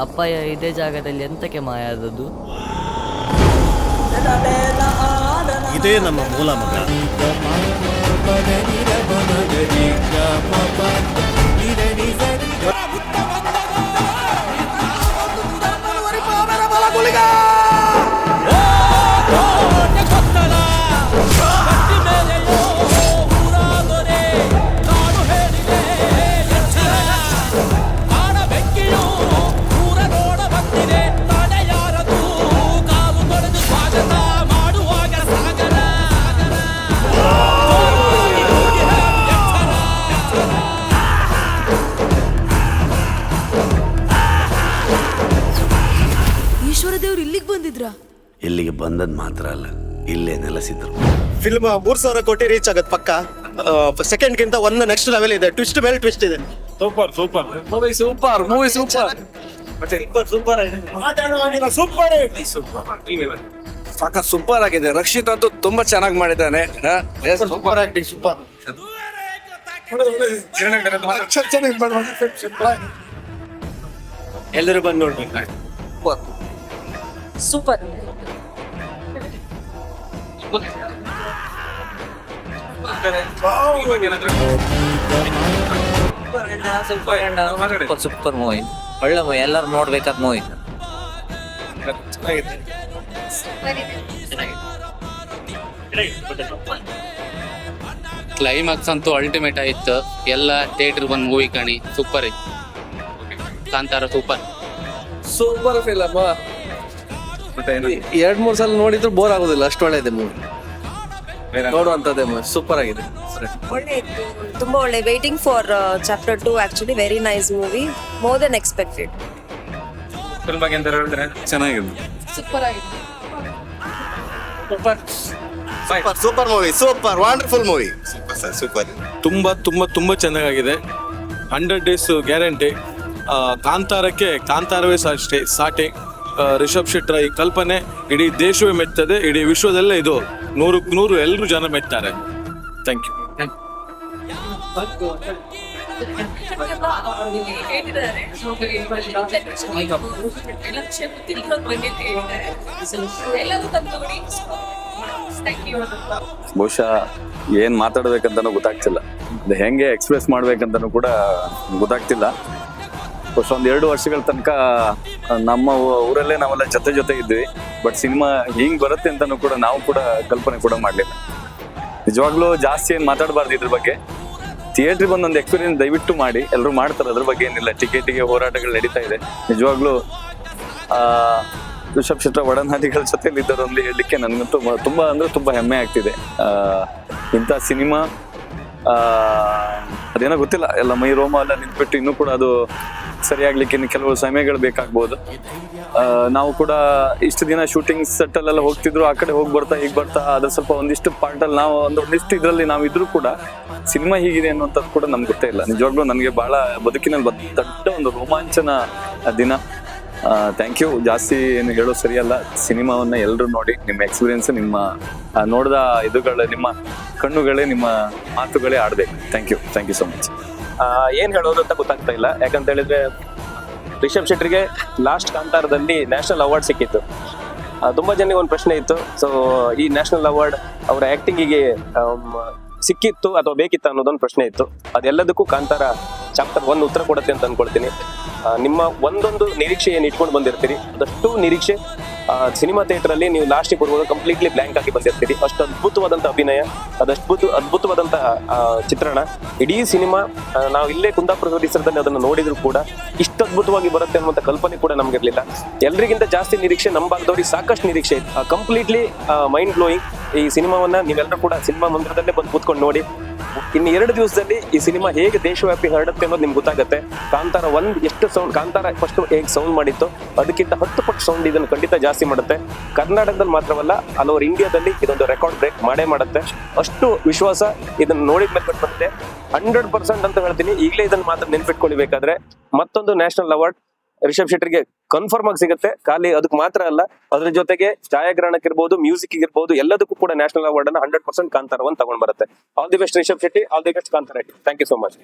ಅಪ್ಪಯ್ಯ ಇದೇ ಜಾಗದಲ್ಲಿ ಎಂತಕ್ಕೆ ಮಾಯ ಆದದ್ದು ಇದೇ ನಮ್ಮ ಮೂಲ ಮಗ. ಈಶ್ವರ ದೇವ್ರು ಇಲ್ಲಿಗೆ ಬಂದಿದ್ರಾ? ಇಲ್ಲಿಗೆ ಬಂದದ್ ಮಾತ್ರ ಅಲ್ಲ ಇಲ್ಲೇ ನೆಲೆಸಿದ್ರು. ಫಿಲ್ಮ್ ಮೂರ್ ಸಾವಿರ ಕೋಟಿ ರೀಚ್ ಆಗತ್ ಪಕ್ಕ. ಸೆಕೆಂಡ್ ಗಿಂತ ಒಂದು ನೆಕ್ಸ್ಟ್ ಲೆವೆಲ್ ಇದೆ. ಟ್ವಿಸ್ಟ್ ಮೇಲೆ ಟ್ವಿಸ್ಟ್ ಇದೆ. Super super movie super movie super ಸಾಕ ಸೂಪರ್ ಆಗಿದೆ. ರಕ್ಷಿತ್ ಅಂತೂ ತುಂಬಾ ಚೆನ್ನಾಗಿ ಮಾಡಿದ್ದಾನೆ. ಸೂಪರ್ ಆಕ್ಟಿಂಗ್ ಸೂಪರ್ ಎಲ್ಲರೂ ಬಂದು ನೋಡ್ಬೇಕು. Super super super movie. ಒಳ್ಳೆ ಮೂವಿ. ಎಲ್ಲರೂ ನೋಡ್ಬೇಕಾದ ಮೂವಿ. ಕ್ಲೈಮ್ಯಾಕ್ಸ್ ಅಂತೂ ಅಲ್ಟಿಮೇಟ್ ಆಯ್ತು. ಎಲ್ಲ ಥಿಯೇಟರ್ ಬಂದು ಮೂವಿ ಕಾಣಿ. ಸೂಪರ್ ಇತ್ತು ಕಾಂತಾರ ಸೂಪರ್ ಸೂಪರ್ ಫಿಲಮ್ ಎರಡ್ ಮೂರ್ ಸಲ ನೋಡಿದ್ರು ಬೋರ್ ಆಗೋದಿಲ್ಲ ಅಷ್ಟು ಒಳ್ಳೆ ಮೂವಿ ನೋಡುವಂತದ್ದೇ ಮೂವಿ ಸೂಪರ್ ಆಗಿದೆ. ಒಳ್ಳೆ ಇತ್ತು ತುಂಬಾ ಒಳ್ಳೆ. Waiting for chapter two actually very nice movie more than expected ಚೆನ್ನಾಗಿದೆ. ಸೂಪರ್ ಆಗಿದೆ. Super super movie super wonderful movie super sir super ತುಂಬ ತುಂಬ ತುಂಬ ಚೆನ್ನಾಗಿದೆ ಹಂಡ್ರೆಡ್ ಡೇಸ್ ಗ್ಯಾರಂಟಿ ಕಾಂತಾರಕ್ಕೆ ಕಾಂತಾರವೇ ಸಾಷ್ಟೇ ಸಾಟಿ. ಆ, ರಿಷಬ್ ಶೆಟ್ಟರ ಈ ಕಲ್ಪನೆ ಇಡೀ ದೇಶವೇ ಮೆಚ್ಚದೆ ಇಡೀ ವಿಶ್ವದಲ್ಲೇ ಇದು ನೂರಕ್ಕೆ ನೂರು ಎಲ್ಲರೂ ಜನ ಮೆಚ್ತಾರೆ. ಥ್ಯಾಂಕ್ ಯು ಬಹುಶಃ ಏನ್ ಮಾತಾಡ್ಬೇಕಂತನೂ ಗೊತ್ತಾಗ್ತಿಲ್ಲ. ಅದು ಹೆಂಗೆ ಎಕ್ಸ್ಪ್ರೆಸ್ ಮಾಡ್ಬೇಕಂತನೂ ಕೂಡ ಗೊತ್ತಾಗ್ತಿಲ್ಲ. ಬಹುಶಃ ಒಂದ್ ಎರಡು ವರ್ಷಗಳ ತನಕ ನಮ್ಮ ಊರಲ್ಲೇ ನಾವೆಲ್ಲ ಜೊತೆ ಜೊತೆ ಇದ್ವಿ. ಬಟ್ ಸಿನಿಮಾ ಹಿಂಗ್ ಬರುತ್ತೆ ಅಂತಾನೂ ಕೂಡ ನಾವು ಕೂಡ ಕಲ್ಪನೆ ಕೂಡ ಮಾಡ್ಲಿಲ್ಲ. ನಿಜವಾಗ್ಲೂ ಜಾಸ್ತಿ ಏನ್ ಮಾತಾಡಬಾರ್ದು ಇದ್ರ ಬಗ್ಗೆ. ಥಿಯೇಟ್ರಿಗೆ ಬಂದೊಂದು ಎಕ್ಸ್ಪೀರಿಯನ್ಸ್ ದಯವಿಟ್ಟು ಮಾಡಿ. ಎಲ್ಲರೂ ಮಾಡ್ತಾರೆ, ಅದ್ರ ಬಗ್ಗೆ ಏನಿಲ್ಲ. ಟಿಕೆಟಿಗೆ ಹೋರಾಟಗಳು ನಡೀತಾ ಇದೆ. ನಿಜವಾಗ್ಲೂ ಋಷಭ್ ಶೆಟ್ಟ ಒಡನಾಡಿಗಳ ಜೊತೆಲಿ ಇದ್ದರೊಂದು ಹೇಳಲಿಕ್ಕೆ ನನಗಂತೂ ತುಂಬ ಅಂದ್ರೆ ತುಂಬಾ ಹೆಮ್ಮೆ ಆಗ್ತಿದೆ. ಇಂಥ ಸಿನಿಮಾ ಅದೇನೋ ಗೊತ್ತಿಲ್ಲ, ಎಲ್ಲ ಮೈ ರೋಮ ಎಲ್ಲ ನಿಂತ್ಬಿಟ್ಟು ಇನ್ನೂ ಕೂಡ ಅದು ಸರಿಯಾಗ್ಲಿಕ್ಕೆ ಇನ್ನು ಕೆಲವು ಸಮಯಗಳು ಬೇಕಾಗ್ಬೋದು. ನಾವು ಕೂಡ ಇಷ್ಟು ದಿನ ಶೂಟಿಂಗ್ ಸೆಟ್ ಅಲ್ಲೆಲ್ಲ ಹೋಗ್ತಿದ್ರು, ಆ ಕಡೆ ಹೋಗಿ ಬರ್ತಾ, ಹೀಗೆ ಬರ್ತಾ ಅದು ಸ್ವಲ್ಪ ಒಂದಿಷ್ಟು ಪಾರ್ಟ್ ಅಲ್ಲಿ ನಾವು ಒಂದು ಒಂದಿಷ್ಟು ಇದರಲ್ಲಿ ನಾವು ಇದ್ರೂ ಕೂಡ ಸಿನಿಮಾ ಹೀಗಿದೆ ಅನ್ನುವಂಥದ್ದು ಕೂಡ ನಮ್ಗೆ ಗೊತ್ತೇ ಇಲ್ಲ. ನಿಜವಾಗ್ಲೂ ನನಗೆ ಬಹಳ ಬದುಕಿನಲ್ಲಿ ಬದ್- ದೊಡ್ಡ ಒಂದು ರೋಮಾಂಚನ ದಿನ. ಥ್ಯಾಂಕ್ ಯು ಜಾಸ್ತಿ ಏನು ಹೇಳೋದು ಸರಿಯಲ್ಲ. ಸಿನಿಮಾವನ್ನ ಎಲ್ಲರೂ ನೋಡಿ, ನಿಮ್ಮ ಎಕ್ಸ್ಪೀರಿಯನ್ಸ್ ನಿಮ್ಮ ನೋಡಿದ ಇದುಗಳ, ನಿಮ್ಮ ಕಣ್ಣುಗಳೇ, ನಿಮ್ಮ ಮಾತುಗಳೇ ಆಡಬೇಕು. Thank you thank you so much ಏನು ಹೇಳೋದು ಅಂತ ಗೊತ್ತಾಗ್ತಾ ಇಲ್ಲ. ಯಾಕಂತ ಹೇಳಿದ್ರೆ, ರಿಷಬ್ ಶೆಟ್ರಿಗೆ ಲಾಸ್ಟ್ ಕಾಂತಾರದಲ್ಲಿ ನ್ಯಾಷನಲ್ ಅವಾರ್ಡ್ ಸಿಕ್ಕಿತ್ತು. ತುಂಬ ತುಂಬಾ ಜನಕ್ಕೆ ಒಂದು ಪ್ರಶ್ನೆ ಇತ್ತು. ಸೊ ಈ ನ್ಯಾಷನಲ್ ಅವಾರ್ಡ್ ಅವರ ಆ್ಯಕ್ಟಿಂಗಿಗೆ ಸಿಕ್ಕಿತ್ತು ಅಥವಾ ಬೇಕಿತ್ತು ಅನ್ನೋದೊಂದು ಪ್ರಶ್ನೆ ಇತ್ತು. ಅದೆಲ್ಲದಕ್ಕೂ ಕಾಂತಾರ ಚಾಪ್ಟರ್ ಒಂದು ಉತ್ತರ ಕೊಡುತ್ತೆ ಅಂತ ಅನ್ಕೊಳ್ತೀನಿ. ನಿಮ್ಮ ಒಂದೊಂದು ನಿರೀಕ್ಷೆ ಏನು ಇಟ್ಕೊಂಡು ಬಂದಿರ್ತೀರಿ. ಅದಷ್ಟು ನಿರೀಕ್ಷೆ ಸಿನಿಮಾ ಥಿಯೇಟರ್ ಅಲ್ಲಿ ನೀವು ಲಾಸ್ಟಿಗೆ ಬರುವಾಗ ಕಂಪ್ಲೀಟ್ಲಿ ಬ್ಲ್ಯಾಂಕ್ ಆಗಿ ಬಂದಿರ್ತೀರಿ. ಅಷ್ಟು ಅದ್ಭುತವಾದಂಥ ಅಭಿನಯ ಅದಷ್ಟು ಅದ್ಭುತವಾದಂತಹ ಚಿತ್ರಣ. ಇಡೀ ಸಿನಿಮಾ ನಾವು ಇಲ್ಲೇ ಕುಂದಾಪುರ ಪರಿಸರದಲ್ಲಿ ಅದನ್ನು ನೋಡಿದ್ರು ಕೂಡ ಇಷ್ಟು ಅದ್ಭುತವಾಗಿ ಬರುತ್ತೆ ಅನ್ನುವಂಥ ಕಲ್ಪನೆ ಕೂಡ ನಮ್ಗಿರ್ಲಿಲ್ಲ. ಎಲ್ರಿಗಿಂತ ಜಾಸ್ತಿ ನಿರೀಕ್ಷೆ ನಮ್ಮ ಭಾಗದವ್ರಿಗೆ ಸಾಕಷ್ಟು ನಿರೀಕ್ಷೆ ಕಂಪ್ಲೀಟ್ಲಿ ಮೈಂಡ್ ಬ್ಲೋಯಿಂಗ್ ಈ ಸಿನಿಮಾವನ್ನ ನೀವೆಲ್ಲರೂ ಕೂಡ ಸಿನಿಮಾ ಮಂದಿರದಲ್ಲೇ ಬಂದು ಕೂತ್ಕೊಂಡು ನೋಡಿ. ಇನ್ನು ಎರಡು ದಿವಸದಲ್ಲಿ ಈ ಸಿನಿಮಾ ಹೇಗೆ ದೇಶವ್ಯಾಪಿ ಹರಡುತ್ತೆ ಅನ್ನೋದು ನಿಮ್ಗೆ ಗೊತ್ತಾಗುತ್ತೆ. ಕಾಂತಾರ ಒಂದ್ ಎಷ್ಟು ಸೌಂಡ್ ಕಾಂತಾರ ಫಸ್ಟ್ ಹೇಗೆ ಸೌಂಡ್ ಮಾಡಿತ್ತು, ಅದಕ್ಕಿಂತ ಹತ್ತು ಪಟ್ಟು ಸೌಂಡ್ ಇದನ್ನು ಖಂಡಿತ ಜಾಸ್ತಿ ಮಾಡುತ್ತೆ. ಕರ್ನಾಟಕದಲ್ಲಿ ಮಾತ್ರವಲ್ಲ ಆಲ್ ಓವರ್ ಇಂಡಿಯಾದಲ್ಲಿ ಇದೊಂದು ರೆಕಾರ್ಡ್ ಬ್ರೇಕ್ ಮಾಡೇ ಮಾಡುತ್ತೆ. ಅಷ್ಟು ವಿಶ್ವಾಸ ಇದನ್ನು ನೋಡಿದ ಮೇಲೆ ಬರುತ್ತೆ ಹಂಡ್ರೆಡ್ ಪರ್ಸೆಂಟ್ ಅಂತ ಹೇಳ್ತೀನಿ. ಈಗಲೇ ಇದನ್ನು ಮಾತ್ರ ನೆನ್ಪಿಟ್ಕೊಳ್ಬೇಕಾದ್ರೆ ಮತ್ತೊಂದು ನ್ಯಾಷನಲ್ ಅವಾರ್ಡ್ ರಿಷಬ್ ಶೆಟ್ಟರ್ಗೆ ಕನ್ಫರ್ಮ್ ಆಗಿ ಸಿಗುತ್ತೆ. ಖಾಲಿ ಅದಕ್ಕೆ ಮಾತ್ರ ಅಲ್ಲ, ಅದ್ರ ಜೊತೆಗೆ ಛಾಯಾಗ್ರಹಣಕ್ಕೆ ಇರ್ಬೋದು ಮ್ಯೂಸಿಕ್ ಇರ್ಬೋದು ಎಲ್ಲದಕ್ಕೂ ಕೂಡ ನ್ಯಾಷನಲ್ ಅವಾರ್ಡ್ ಅನ್ನ ಹಂಡ್ರೆಡ್ ಪರ್ಸೆಂಟ್ ಕಾಂತಾರವನ್ನು ತಗೊಂಡ್ ಬರುತ್ತೆ. All the best Rishab Shetty. All the best Kantara thank you so much